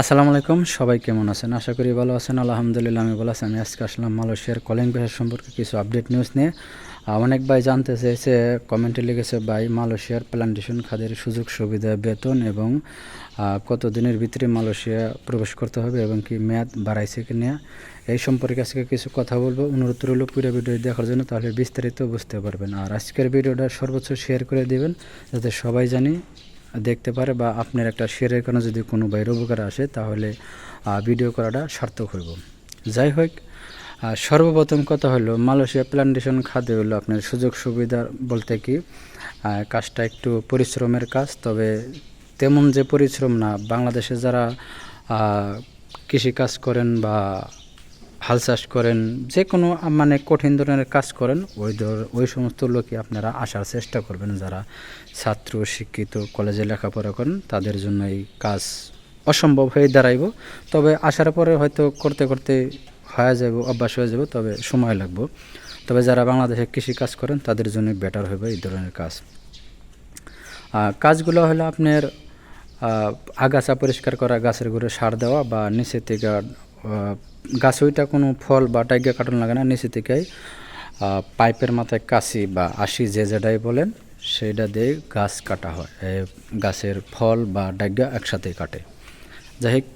আসসালামু আলাইকুম, সবাই কেমন আছেন? আশা করি ভালো আছেন। আলহামদুলিল্লাহ, আমি ভালো আছি। আমি আজকে আসলাম মালয়েশিয়ার কলিং পেশার সম্পর্কে কিছু আপডেট নিউজ নিয়ে। অনেক ভাই জানতে চেয়েছে কমেন্টে লিখেছে, ভাই, মালয়েশিয়ার প্লান্টেশন খাদের সুযোগ সুবিধা, বেতন এবং কত দিনের ভিতরে মালয়েশিয়া প্রবেশ করতে হবে এবং কি মেয়াদ বাড়াইছে কি না? এই সম্পর্কে আজকে কিছু কথা বলব। অনুরোধ রইল পুরো ভিডিও দেখার জন্য, তাহলে বিস্তারিত বুঝতে পারবেন। আর আজকের ভিডিওটা সর্বোচ্চ শেয়ার করে দিবেন, যাতে সবাই জানি দেখতে পারে বা আপনার একটা শেয়ারের কারণে যদি কোনো বাইরে উপকার আসে তাহলে ভিডিও করাটা সার্থক হইব। যাই হোক সর্বপ্রথম কথা হলো মালয়েশিয়া প্ল্যান্টেশন খাদে হলো আপনার সুযোগ সুবিধা বলতে কি কাজটা একটু পরিশ্রমের কাজ তবে তেমন যে পরিশ্রম না বাংলাদেশে যারা আহ, কৃষিকাজ করেন বা হাল চাষ করেন যে কোনো মানে কঠিন ধরনের কাজ করেন, ওই ধর, ওই সমস্ত লোকই আপনারা আসার চেষ্টা করবেন যারা ছাত্র, শিক্ষিত, কলেজে লেখাপড়া করেন, তাদের জন্য এই কাজ অসম্ভব হয়ে দাঁড়াইব। তবে আসার পরে হয়তো করতে করতে হয়ে যাব অভ্যাস হয়ে যাব তবে সময় লাগবে। তবে যারা বাংলাদেশে কৃষি কাজ করেন, তাদের জন্য বেটার হবে এই ধরনের কাজ। কাজগুলো হলো আপনার আগাছা পরিষ্কার করা, গাছের গুঁড়ো সার দেওয়া বা নিচে থেকে গাছ ওইটা কোনো ফল বা টাইগা কাটন লাগে না, নিচে থেকেই পাইপের মাথায় কাশি বা আশি যে যেটাই বলেন সেটা দিয়ে গাছ কাটা হয়। গাছের ফল বা ডাইগা একসাথে কাটে। যাই হোক,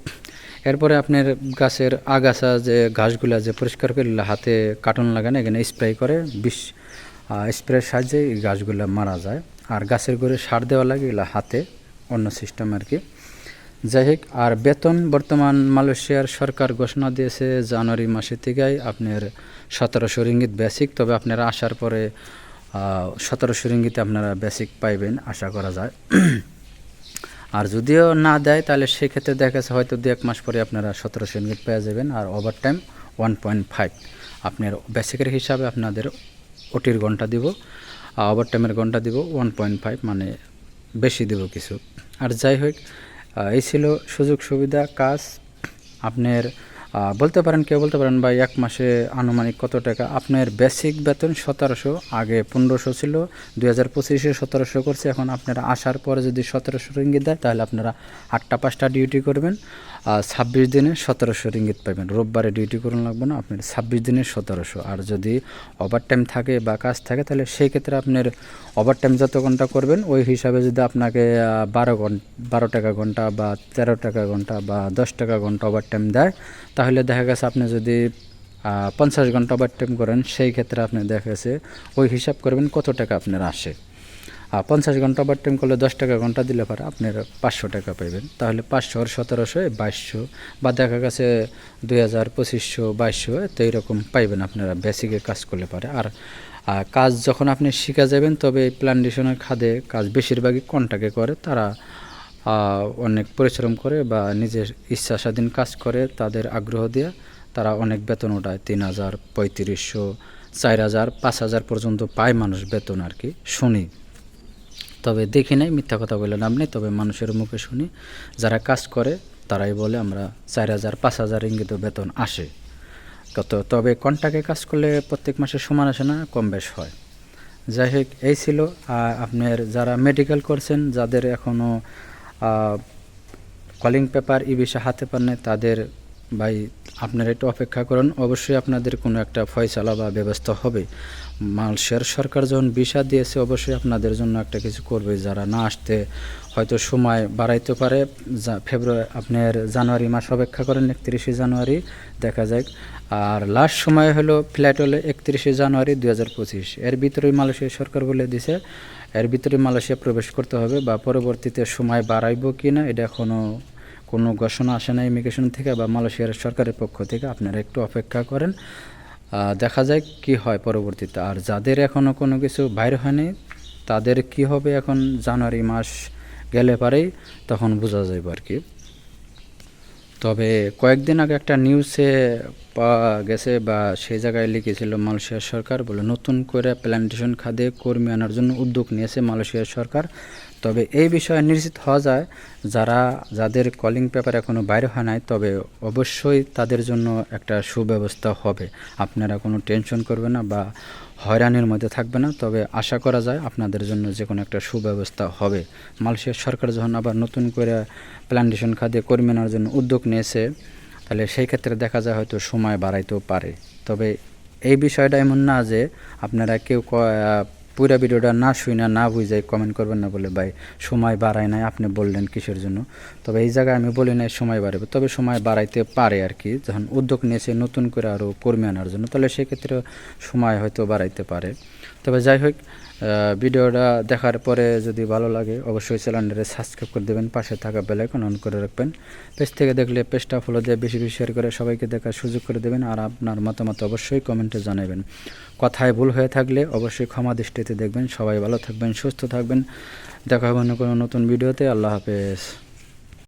এরপরে আপনার গাছের আগাছা যে ঘাসগুলা যে পরিষ্কার করলে হাতে কাটন না, এখানে স্প্রে করে, বিষ স্প্রের সাহায্যে এই গাছগুলা মারা যায়। আর গাছের গোড়ে সার দেওয়া লাগে, এগুলো হাতে, অন্য সিস্টেম আর কি। যাই হোক, আর বেতন বর্তমান মালয়েশিয়ার সরকার ঘোষণা দিয়েছে জানুয়ারি মাসে থেকেই আপনার সতেরোশো রিঙ্গিত বেসিক তবে আপনারা আসার পরে সতেরোশো রিঙ্গিতে আপনারা বেসিক পাইবেন, আশা করা যায়। আর যদিও না দেয়, তাহলে সেক্ষেত্রে দেখা যাচ্ছে হয়তো দু এক মাস পরে আপনারা সতেরোশো ইউনিট পেয়ে যাবেন, আর overtime one point five আপনার বেসিকের হিসাবে আপনাদের ওটির ঘণ্টা দিব ওভার টাইমের ঘণ্টা দিব ওয়ান পয়েন্ট ফাইভ মানে বেশি দিব কিছু। আর যাই হোক এই ছিল সুযোগ সুবিধা কাজ। আপনার বলতে পারেন, কেউ বলতে পারেন ভাই, এক মাসে আনুমানিক কত টাকা? আপনার বেসিক বেতন সতেরোশো, আগে পনেরোশো ছিল, দুই হাজার পঁচিশে সতেরোশো করছে, এখন আপনারা আসার পরে যদি সতেরোশো রিঙ্গি দেয়, তাহলে আপনারা আটটা পাঁচটা ডিউটি করবেন। ছাব্বিশ দিনে সতেরোশো রিঙ্গিত পাবেন। রোববারে ডিউটি করুন লাগবে না, আপনার ছাব্বিশ দিনে সতেরোশো। আর যদি ওভার টাইম থাকে বা কাজ থাকে, তাহলে সেই ক্ষেত্রে আপনার ওভার টাইম যত ঘণ্টা করবেন, ওই হিসাবে যদি আপনাকে বারো ঘণ্টা বারো টাকা ঘণ্টা বা তেরো টাকা ঘণ্টা বা দশ টাকা ঘণ্টা ওভার টাইম দেয়, তাহলে দেখা গেছে আপনি যদি পঞ্চাশ ঘণ্টা ওভার টাইম করেন, সেই ক্ষেত্রে আপনি দেখা গেছে ওই হিসাব করবেন কত টাকা আপনার আসে। পঞ্চাশ ঘণ্টা ওভার টাইম করলে দশ টাকা ঘণ্টা দিলে পরে আপনার পাঁচশো টাকা পাইবেন। তাহলে পাঁচশো আর সতেরোশো বাইশশো, বা দেখা গেছে দুই হাজার পঁচিশশো, বাইশশো তো এইরকম পাইবেন আপনারা বেসিকে কাজ করলে পারে। আর কাজ যখন আপনি শিখে যাবেন, তবে এই প্ল্যান্টেশনের খাদে কাজ বেশিরভাগই কন্টাকে করে। তারা অনেক পরিশ্রম করে বা নিজের ইচ্ছা স্বাধীন কাজ করে তাদের আগ্রহ দিয়ে তারা অনেক বেতন ওঠায় তিন হাজার, পঁয়ত্রিশশো, চার হাজার, পাঁচ হাজার পর্যন্ত পায় মানুষ বেতন আর কি শুনি তবে দেখি নাই, মিথ্যা কথা বলে নাম নেই, তবে মানুষের মুখে শুনি। যারা কাজ করে, তারাই বলে আমরা চার হাজার, পাঁচ হাজার ইঙ্গিত বেতন আসে। কত, তবে কন্টাকে কাজ করলে প্রত্যেক মাসে সমান আসে না, কম বেশ হয়। যাই হোক, এই ছিল আপনার যারা মেডিকেল করছেন, যাদের এখনও কলিং পেপার ই বিষয় হাতে পান তাদের ভাই আপনারা একটু অপেক্ষা করুন। অবশ্যই আপনাদের কোনো একটা ফয়সালা বা ব্যবস্থা হবে। মালয়েশিয়ার সরকার যখন ভিসা দিয়েছে, অবশ্যই আপনাদের জন্য একটা কিছু করবে। যারা না আসতে হয়তো সময় বাড়াইতে পারে। ফেব্রুয়ারি, আপনার জানুয়ারি মাস অপেক্ষা করেন, একত্রিশে জানুয়ারি, দেখা যাক। আর লাস্ট সময় হলো ফ্ল্যাট হলো একত্রিশে জানুয়ারি দু হাজার পঁচিশ। এর ভিতরেই মালয়েশিয়া সরকার বলে দিছে, এর ভিতরে মালয়েশিয়া প্রবেশ করতে হবে বা পরবর্তীতে সময় বাড়াইব কি না, এটা এখনও কোনো ঘোষণা আসে না ইমিগ্রেশন থেকে বা মালয়েশিয়ার সরকারের পক্ষ থেকে, আপনারা একটু অপেক্ষা করেন। দেখা যায় কি হয় পরবর্তীতে। আর যাদের এখনও কোনো কিছু বাইর হয়নি, তাদের কি হবে এখন জানুয়ারি মাস গেলে পারেই, তখন বোঝা যাবে আর কি। তবে কয়েকদিন আগে একটা নিউজে পাওয়া গেছে বা সেই জায়গায় লিখেছিল মালয়েশিয়ার সরকার বলে, নতুন করে প্ল্যান্টেশন খাদে কর্মী আনার জন্য উদ্যোগ নিয়েছে মালয়েশিয়ার সরকার। তবে এই বিষয়ে নিশ্চিত হওয়া যায়, যারা, যাদের কলিং পেপার এখনও বাইরে হয় নাই, তবে অবশ্যই তাদের জন্য একটা সুব্যবস্থা হবে। আপনারা কোনো টেনশন করবে না বা হয়রানির মধ্যে থাকবে না, তবে আশা করা যায় আপনাদের জন্য যে কোনো একটা সুব্যবস্থা হবে। মালয়েশিয়ার সরকার যখন আবার নতুন করে প্ল্যান্টেশন খাদে কর্মী নেওয়ার জন্য উদ্যোগ নিয়েছে, তাহলে সেই ক্ষেত্রে দেখা যায় হয়তো সময় বাড়াইতেও পারে। তবে এই বিষয়টা এমন না যে আপনারা কেউ পুরো ভিডিওটা না শুই না না বুঝে কমেন্ট করবেন না বলে, ভাই, সময় বাড়ায় নাই, আপনি বললেন কিসের জন্য? তবে এই জায়গায় আমি বলি নাই সময় বাড়াবে তবে সময় বাড়াইতে পারে আর কি, যখন উদ্যোগ নিয়েছে নতুন করে আরও কর্মী আনার জন্য, তাহলে সেক্ষেত্রে সময় হয়তো বাড়াইতে পারে। তবে যাই হোক ভিডিওটা দেখার পরে যদি ভালো লাগে, অবশ্যই চ্যানেলটাকে সাবস্ক্রাইব করে দেবেন, পাশে থাকা বেলাইকন অন করে রাখবেন। পেজ থেকে দেখলে পেজটা ফলো দিয়ে বেশি বেশি শেয়ার করে সবাইকে দেখার সুযোগ করে দেবেন আর আপনার মতামত অবশ্যই কমেন্টে জানাবেন। কথায় ভুল হয়ে থাকলে অবশ্যই ক্ষমা দৃষ্টিতে দেখবেন। সবাই ভালো থাকবেন, সুস্থ থাকবেন। দেখা হবে অন্য কোনো নতুন ভিডিওতে আল্লাহ হাফেজ।